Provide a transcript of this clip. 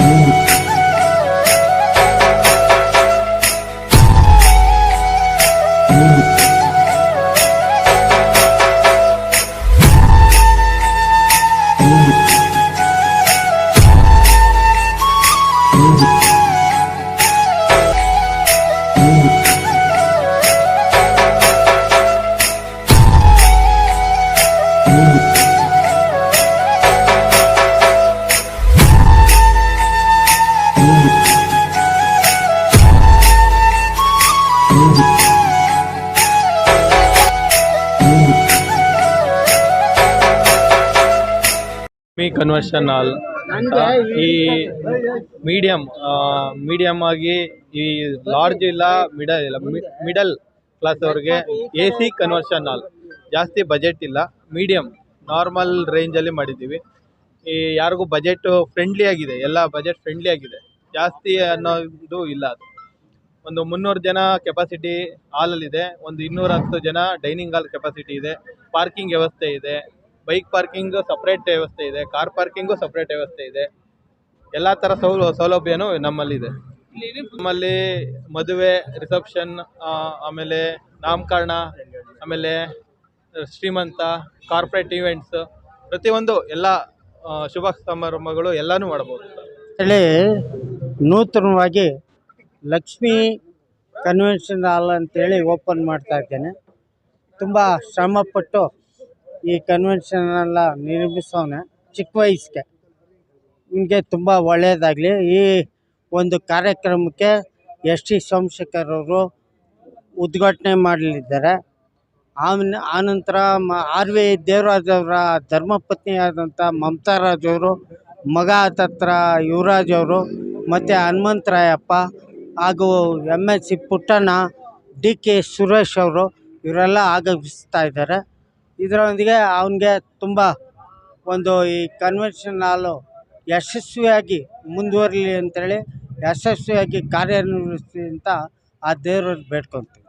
Oh. Me conversion ಹಾಲ್ ಅಂತ. ಈ medium medium ಆಗಿ ಈ ಲಾರ್ಜ್ ಇಲ್ಲ ಮಿಡಲ್ ಇಲ್ಲ. ಮಿಡಲ್ ಕ್ಲಾಸ್ ಅವ್ರಿಗೆ ಎ ಸಿ ಕನ್ವರ್ಷನ್ ಹಾಲ್ ಜಾಸ್ತಿ ಬಜೆಟ್ ಇಲ್ಲ. ಮೀಡಿಯಂ ನಾರ್ಮಲ್ ರೇಂಜಲ್ಲಿ ಮಾಡಿದ್ದೀವಿ. ಈ ಯಾರಿಗೂ ಬಜೆಟ್ ಫ್ರೆಂಡ್ಲಿ ಆಗಿದೆ. ಎಲ್ಲ ಬಜೆಟ್ ಫ್ರೆಂಡ್ಲಿ ಆಗಿದೆ. ಜಾಸ್ತಿ ಅನ್ನೋದು ಇಲ್ಲ ಅದು. ಒಂದು ಮುನ್ನೂರು ಜನ ಕೆಪಾಸಿಟಿ ಹಾಲಲ್ಲಿದೆ ಒಂದು ಇನ್ನೂರ ಹತ್ತು ಜನ ಡೈನಿಂಗ್ ಹಾಲ್ ಕೆಪಾಸಿಟಿ ಇದೆ. ಪಾರ್ಕಿಂಗ್ ವ್ಯವಸ್ಥೆ ಇದೆ. ಬೈಕ್ ಪಾರ್ಕಿಂಗ್ ಸಪ್ರೇಟ್ ವ್ಯವಸ್ಥೆ ಇದೆ, ಕಾರ್ ಪಾರ್ಕಿಂಗು ಸಪ್ರೇಟ್ ವ್ಯವಸ್ಥೆ ಇದೆ. ಎಲ್ಲ ಥರ ಸೌಲ, ಸೌಲಭ್ಯನೂ ನಮ್ಮಲ್ಲಿದೆ. ನಮ್ಮಲ್ಲಿ ಮದುವೆ ರಿಸೆಪ್ಷನ್ ಆಮೇಲೆ ನಾಮಕರಣ, ಆಮೇಲೆ ಶ್ರೀಮಂತ ಕಾರ್ಪೊರೇಟ್ ಈವೆಂಟ್ಸ್ ಪ್ರತಿಯೊಂದು ಎಲ್ಲ ಶುಭ ಸಮಾರಂಭಗಳು ಎಲ್ಲನೂ ಮಾಡ್ಬೋದು ಹೇಳಿ ನೂತನವಾಗಿ ಲಕ್ಷ್ಮೀ ಕನ್ವೆನ್ಷನ್ ಹಾಲ್ ಅಂತೇಳಿ ಓಪನ್ ಮಾಡ್ತಾ ಇದ್ದೇನೆ. ತುಂಬ ಶ್ರಮಪಟ್ಟು ಈ ಕನ್ವೆನ್ಷನ್ ಎಲ್ಲ ನಿರ್ಮಿಸೋನೆ ಚಿಕ್ಕ ವಯಸ್ಸಿಗೆ. ನಿಮಗೆ ತುಂಬ ಒಳ್ಳೆಯದಾಗಲಿ ಈ ಒಂದು ಕಾರ್ಯಕ್ರಮಕ್ಕೆ ಎಸ್ ಟಿ ಸೋಮಶೇಖರ್ ಅವರು ಉದ್ಘಾಟನೆ ಮಾಡಲಿದ್ದಾರೆ. ಆಮೇಲೆ ಆನಂತರ ಮ, ಆರ್ ವಿ ದೇವರಾಜ್ ಅವರ ಧರ್ಮಪತ್ನಿಯಾದಂಥ ಮಮತಾ ರಾಜ್ ಅವರು, ಮಗ ತತ್ರ ಯುವರಾಜ್ ಅವರು, ಮತ್ತು ಹನುಮಂತರಾಯಪ್ಪ ಹಾಗೂ M S C Puttanna, D K Suresh ಅವರು, ಇವರೆಲ್ಲ ಆಗಮಿಸ್ತಾ ಇದ್ದಾರೆ. ಇದರೊಂದಿಗೆ ಅವನಿಗೆ ತುಂಬ ಒಂದು ಈ ಕನ್ವೆನ್ಷನ್ ಹಾಲು ಯಶಸ್ವಿಯಾಗಿ ಮುಂದುವರಲಿ ಅಂತೇಳಿ, ಯಶಸ್ವಿಯಾಗಿ ಕಾರ್ಯನಿರ್ವಹಿಸಿ ಅಂತ ಆ ದೇವರಲ್ಲಿ ಬೇಡ್ಕೊತೀವಿ.